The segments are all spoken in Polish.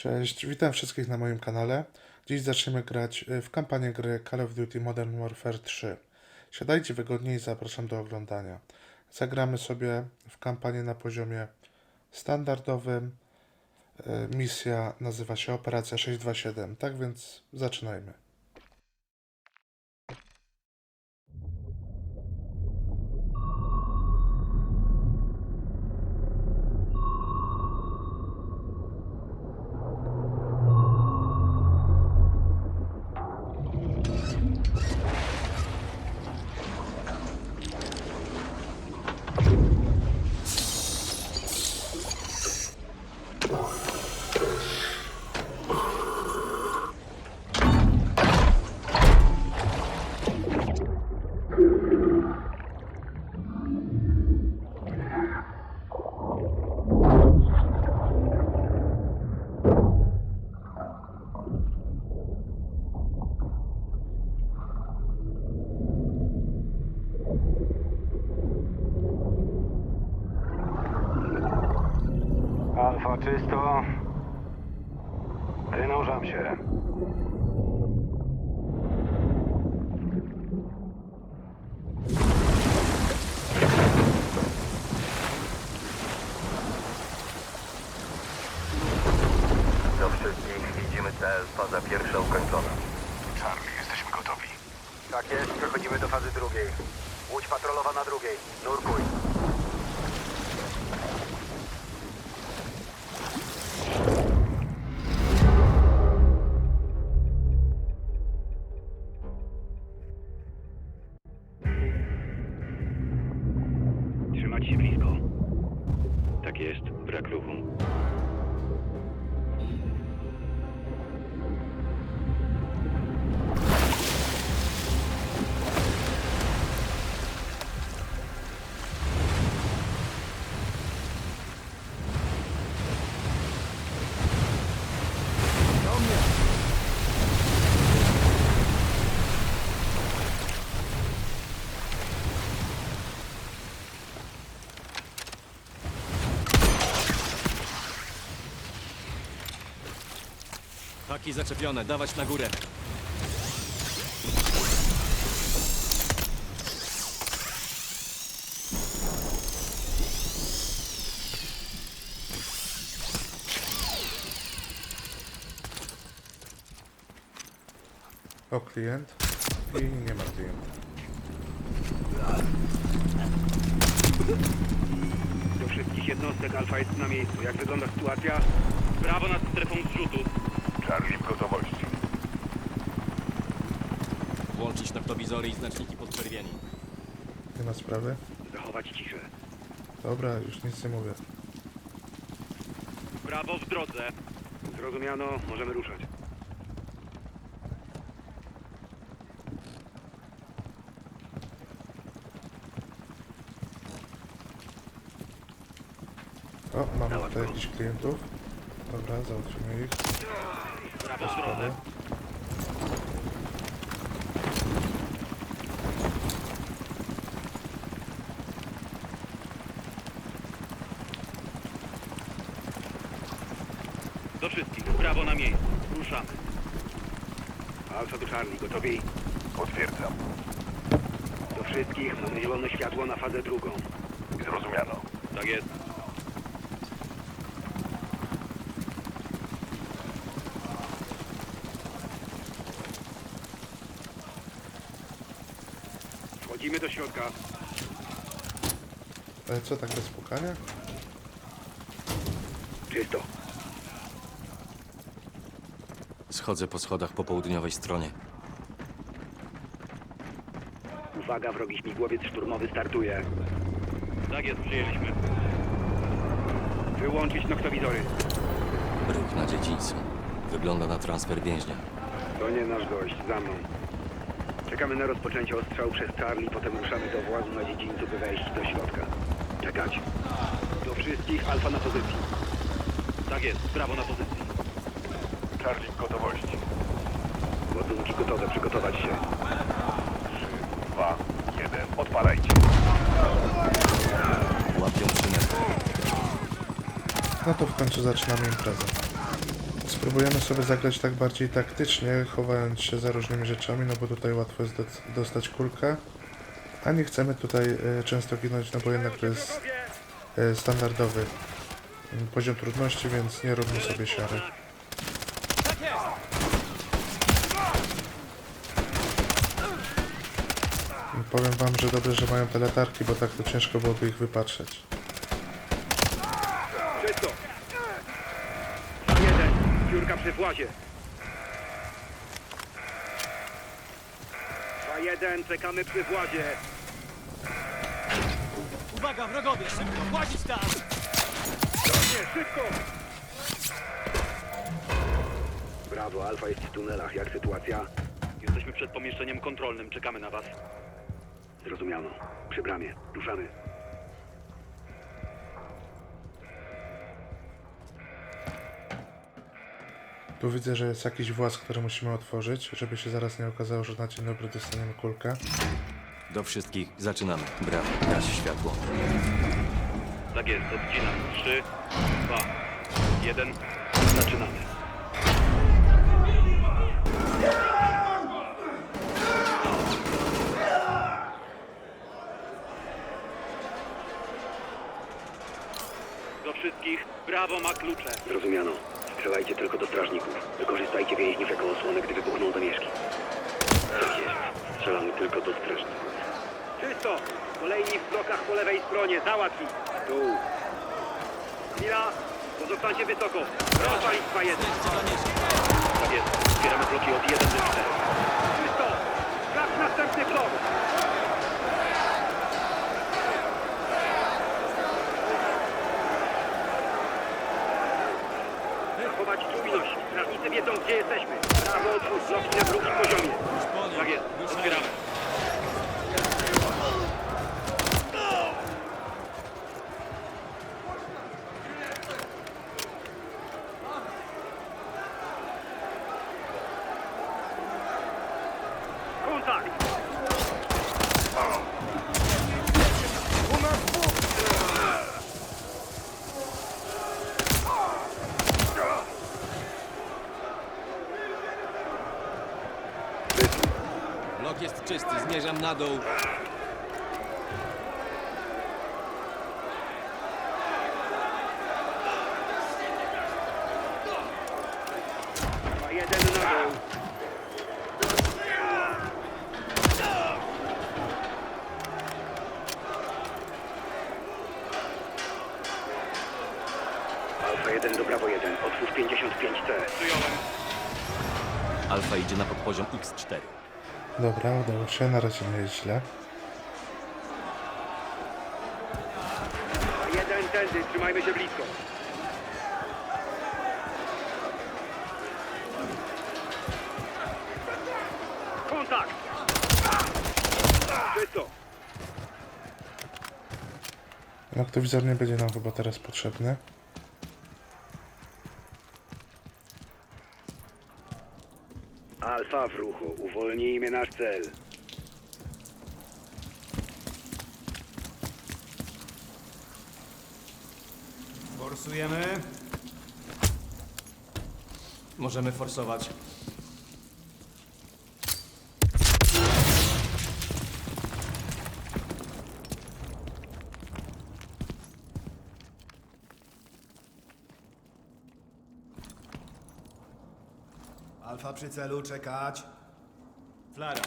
Cześć, witam wszystkich na moim kanale. Dziś zaczniemy grać y, w kampanię gry Call of Duty Modern Warfare 3. Siadajcie wygodnie i zapraszam do oglądania. Zagramy sobie w kampanię na poziomie standardowym. Y, Misja nazywa się Operacja 627, tak więc zaczynajmy. Schwarmschirm. Się blisko. Tak jest, brak ruchu. Zaczepione, dawać na górę. O, klient. I nie ma klienta. Do wszystkich jednostek Alfa jest na miejscu. Jak wygląda sytuacja? Brawo nad strefą zrzutu. Charlie w gotowości. Włączyć noktowizory i znaczniki podczerwieni. Nie ma sprawy? Zachować ciszę. Dobra, już nic nie mówię. Brawo w drodze. Zrozumiano, możemy ruszać. O, mamy tutaj jakichś klientów. Dobra, załatwimy ich. Sprawy. drodze. Do wszystkich, brawo na miejscu. Ruszamy. Alfa do Charlie, gotowi? Potwierdzam. Do wszystkich, mamy zielone światło na fazę drugą. Zrozumiano. Tak jest. Wchodzimy do środka. Ale co, tak bez pukania? Czysto. Schodzę po schodach po południowej stronie. Uwaga, wrogi śmigłowiec szturmowy startuje. Tak jest, przyjęliśmy. Wyłączyć noktowizory. Ruch na dziedzińcu. Wygląda na transfer więźnia. To nie nasz gość, za mną. Czekamy na rozpoczęcie ostrzału przez Charlie, potem ruszamy do włazu na dziedzińcu, by wejść do środka. Czekać. Do wszystkich, alfa na pozycji. Tak jest, prawo na pozycji. Charlie w gotowości. Ładunki gotowe, przygotować się. 3, 2, 1. Odpalajcie. Łapią przynętę. No to w końcu zaczynamy imprezę. Spróbujemy sobie zagrać tak bardziej taktycznie, chowając się za różnymi rzeczami, no bo tutaj łatwo jest dostać kulkę. A nie chcemy tutaj e, często ginąć, no bo jednak to jest e, standardowy mm, poziom trudności, więc nie róbmy sobie siary. Powiem wam, że dobrze, że mają te latarki, bo tak to ciężko byłoby ich wypatrzeć. Czysto! Jeden, dziurka przy włazie. 2-1, czekamy przy włazie. Uwaga, wrogowie, szybko, włazić tam! Nie, szybko! Brawo, Alfa jest w tunelach. Jak sytuacja? Jesteśmy przed pomieszczeniem kontrolnym, czekamy na was. Zrozumiano. Przy bramie. Ruszamy. Tu widzę, że jest jakiś właz, który musimy otworzyć, żeby się zaraz nie okazało, że na dzień dobry dostaniemy kulkę. Do wszystkich zaczynamy. Brawo, gaś światło. Tak jest, odcinam. 3, 2, 1. Zaczynamy. Do wszystkich, brawo ma klucze. Zrozumiano. Strzelajcie tylko do strażników. Wykorzystajcie więźniów jako osłonę, gdy wybuchną zamieszki. Tak jest. Strzelamy tylko do strażników. Czysto! Kolejni w blokach po lewej stronie. Załatwi. Tu. Chwila. Pozostańcie wysoko. Rozwalić 2-1. Tak jest, zbieramy bloki od 1 do 4. Czysto! Sprawdź następny blok. Zachować czujność. Strażnicy wiedzą, gdzie jesteśmy. Prawo otwórz na drugim poziomie. Tak jest, otwieramy. Kontakt! Blok jest czysty, zmierzam na dół. Jeden na dół. Alfa 1 do Brawo 1. Otwórz 55C. Przyjąłem. Alfa idzie na podpoziom X4. Dobra, udało się, na razie nie jest źle. Jeden tędy. Trzymajmy się blisko. Kontakt! Czysto! Noktowizor nie będzie nam chyba teraz potrzebny. Alfa w ruchu. Uwolnijmy nasz cel. Forsujemy. Możemy forsować. Alfa przy celu, czekać. Flara.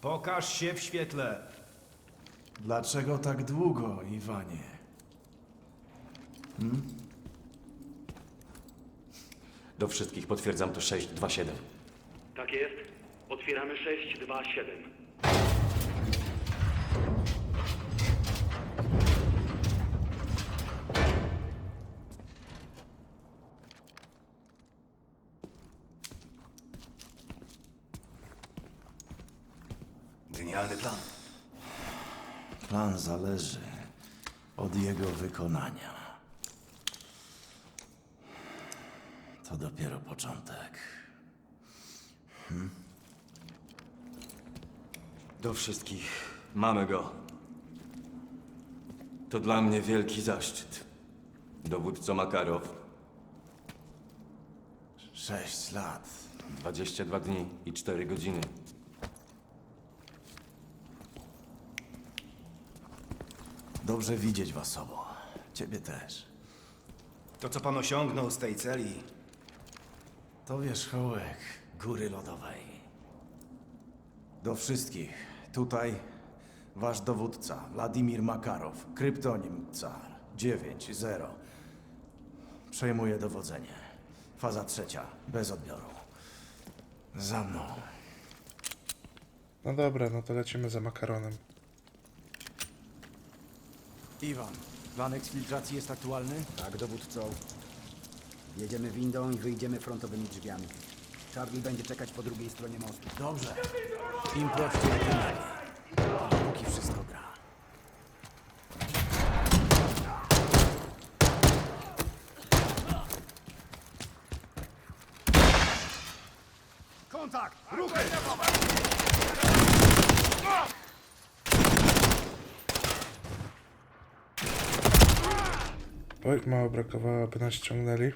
Pokaż się w świetle. Dlaczego tak długo, Iwanie? Do wszystkich potwierdzam to 627. Tak jest. Otwieramy 6, Genialny plan. Plan zależy od jego wykonania. To dopiero początek. Do wszystkich. Mamy go. To dla mnie wielki zaszczyt. Dowódco Makarow, Sześć lat. 22 dni i 4 godziny. Dobrze widzieć was obu. Ciebie też. To, co pan osiągnął z tej celi, To wierzchołek góry lodowej. Do wszystkich. Tutaj wasz dowódca, Władimir Makarow, kryptonim Car 9-0. Przejmuje dowodzenie. Faza trzecia, bez odbioru. Za mną. No dobra, no to lecimy za makaronem. Iwan, plan eksfiltracji jest aktualny? Tak, dowódco. Jedziemy windą i wyjdziemy frontowymi drzwiami. Charlie będzie czekać po drugiej stronie mostu. Dobrze. Implodźcie jak najlepiej. Póki wszystko gra. Kontakt! Ruchy! Oj, mało brakowało, aby nas ściągnęli.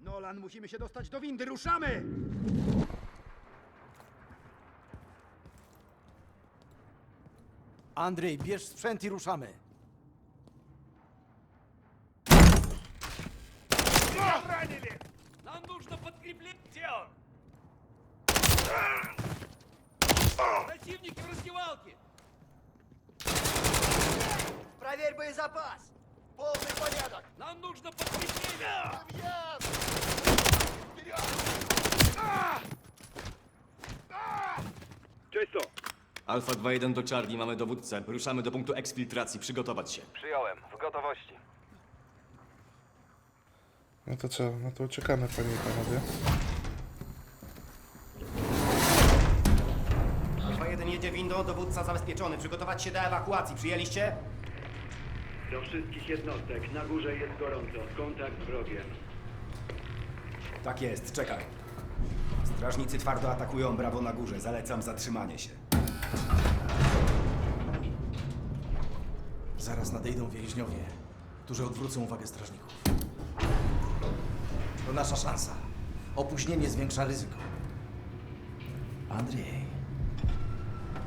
Nolan, musimy się dostać do windy, ruszamy! Andrzej, bierz sprzęt i ruszamy. Нам нужно подкрепление! Противники в раздевалке! Проверь боезапас! Полный порядок! Нам нужно подкрепление! Czysto! Alfa 2-1 do Charlie, mamy dowódcę. Ruszamy do punktu eksfiltracji, przygotować się. Przyjąłem, w gotowości. No to co? No to uciekamy, panie i panowie. 2-1 jedzie windą, dowódca zabezpieczony. Przygotować się do ewakuacji. Przyjęliście? Do wszystkich jednostek, na górze jest gorąco. Kontakt z wrogiem. Tak jest, czekaj. Strażnicy twardo atakują brawo na górze. Zalecam zatrzymanie się. Zaraz nadejdą więźniowie, którzy odwrócą uwagę strażników. To nasza szansa. Opóźnienie zwiększa ryzyko. Andrzej,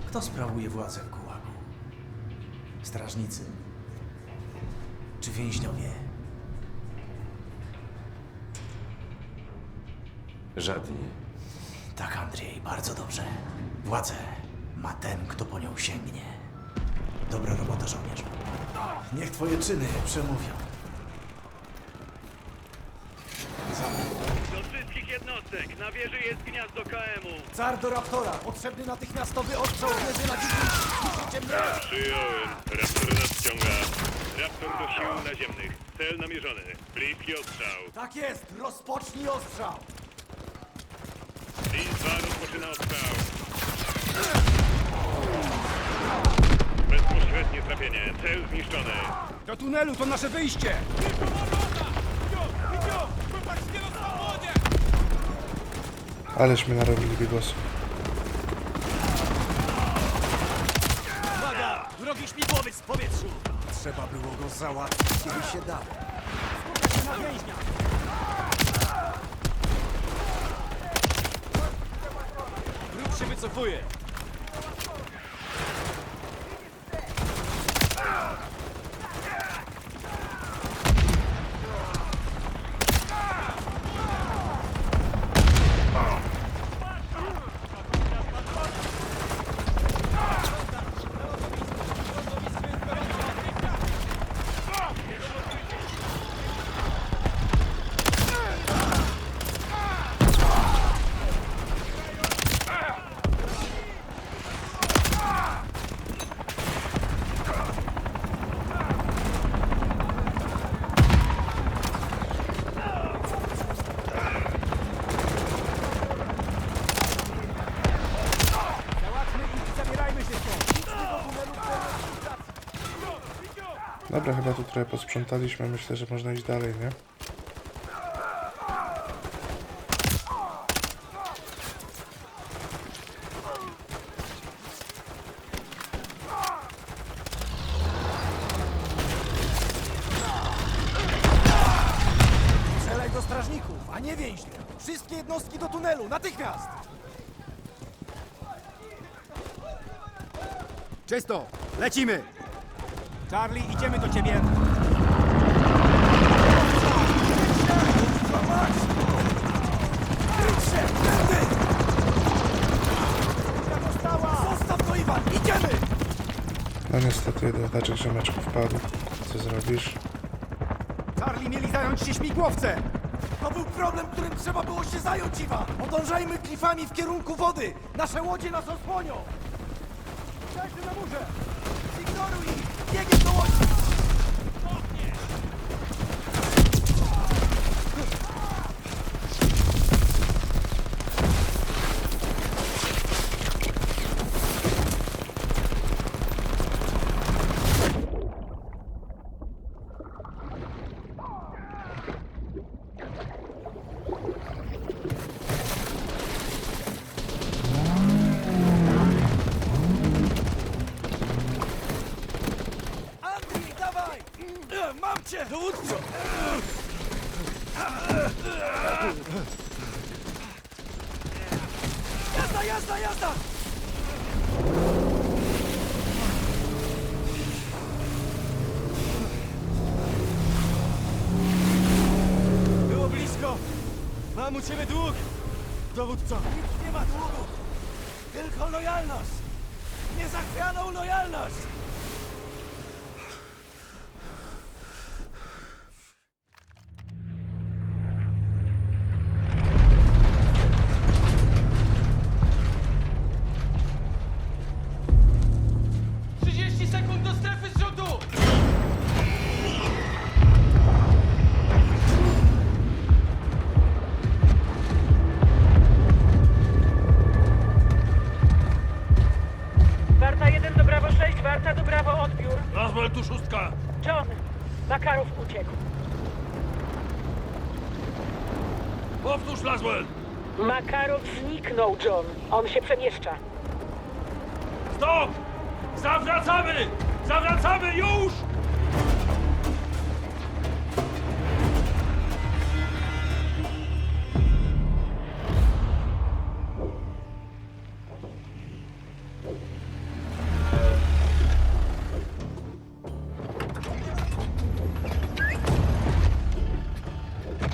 kto sprawuje władzę w Gułagu? Strażnicy? Czy więźniowie? Żadni. Tak, Andrzej, bardzo dobrze. Władzę ma ten, kto po nią sięgnie. Dobra robota, żołnierzu. Niech twoje czyny przemówią. Do wszystkich jednostek, na wieży jest gniazdo KM-u. Car do Raptora! Potrzebny natychmiastowy ostrzał wieży na dziś. Przyjąłem. Raptor nadciąga. Raptor do sił naziemnych. Cel namierzony. Bliski ostrzał. Tak jest! Rozpocznij ostrzał! Lin 2 rozpoczyna ostrzał. Bezpośrednie trafienie. Cel zniszczony. Do tunelu to nasze wyjście! Aleśmy narobili bigos. Uwaga! Wrogi śmigłowiec w powietrzu! Trzeba było go załatwić, kiedy się dało. Na więźnia! Wróg się wycofuje! Dobra, chyba tu trochę posprzątaliśmy. Myślę, że można iść dalej, nie? Celaj do strażników, a nie więźniów! Wszystkie jednostki do tunelu, natychmiast! Czysto! Lecimy! Charlie, idziemy do ciebie! Zostaw to, Iwan! Idziemy! No niestety dodaczek ziomeczku wpadł. Co zrobisz? Charlie mieli zająć się śmigłowcem! To był problem, którym trzeba było się zająć, Iwan! Podążajmy klifami w kierunku wody! Nasze łodzie nas osłonią! Przejdźmy na murze! Digging the one cię! Dowódco! Jazda, jazda, jazda! Było blisko! Mam u ciebie dług! Dowódco! Nic nie ma długu! Tylko lojalność! Niezachwianą lojalność! Powtórz, Laswell. Makarow zniknął, John. On się przemieszcza. Stop! Zawracamy! Zawracamy już!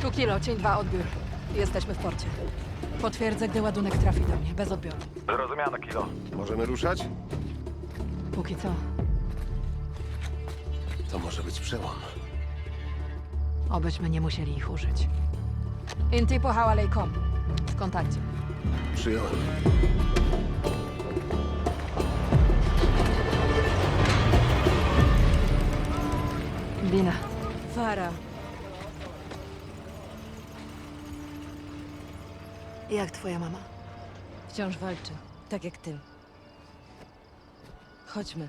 Tu kilo, cień 2, odbiór. Jesteśmy w porcie. Potwierdzę, gdy ładunek trafi do mnie, bez odbioru. Zrozumiano, Kilo. Możemy ruszać? Póki co. To może być przełom. Obyśmy nie musieli ich użyć. Intipo hawalejkom. W kontakcie. Przyjąłem. Dina. Fara. Jak twoja mama? Wciąż walczy. Tak jak ty. Chodźmy.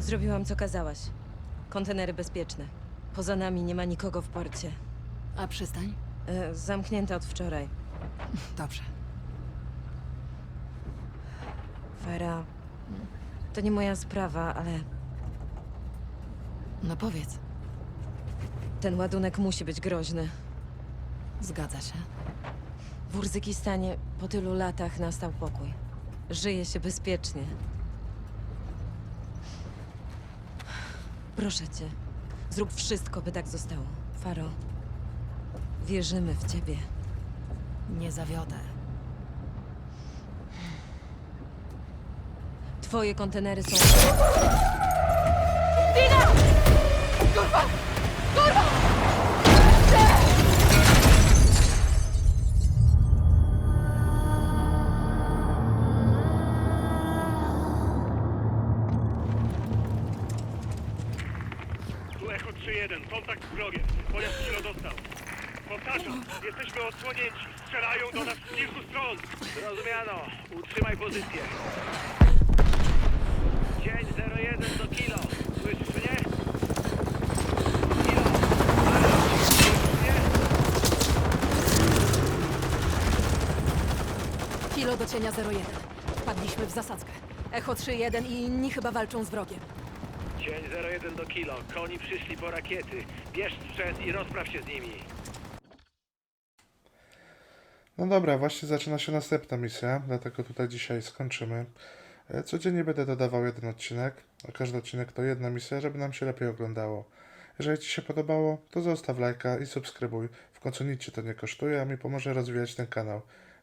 Zrobiłam, co kazałaś. Kontenery bezpieczne. Poza nami nie ma nikogo w porcie. A przystań? E, zamknięta od wczoraj. Dobrze. Fera, to nie moja sprawa, ale No powiedz. ten ładunek musi być groźny. Zgadza się. W Urzykistanie po tylu latach nastał pokój. Żyje się bezpiecznie. Proszę cię, zrób wszystko, by tak zostało. Faro, wierzymy w ciebie. Nie zawiodę. Twoje kontenery są... Tu Cienia 01. Wpadliśmy w zasadzkę. Echo 3-1 i inni chyba walczą z wrogiem. Cień 01 do kilo. Koni przyszli po rakiety. Bierz sprzęt i rozpraw się z nimi. No dobra, właśnie zaczyna się następna misja, dlatego tutaj dzisiaj skończymy. E, Codziennie będę dodawał jeden odcinek, a każdy odcinek to jedna misja, żeby nam się lepiej oglądało. Jeżeli Ci się podobało, to zostaw lajka i subskrybuj. W końcu nic Cię to nie kosztuje, a mi pomoże rozwijać ten kanał.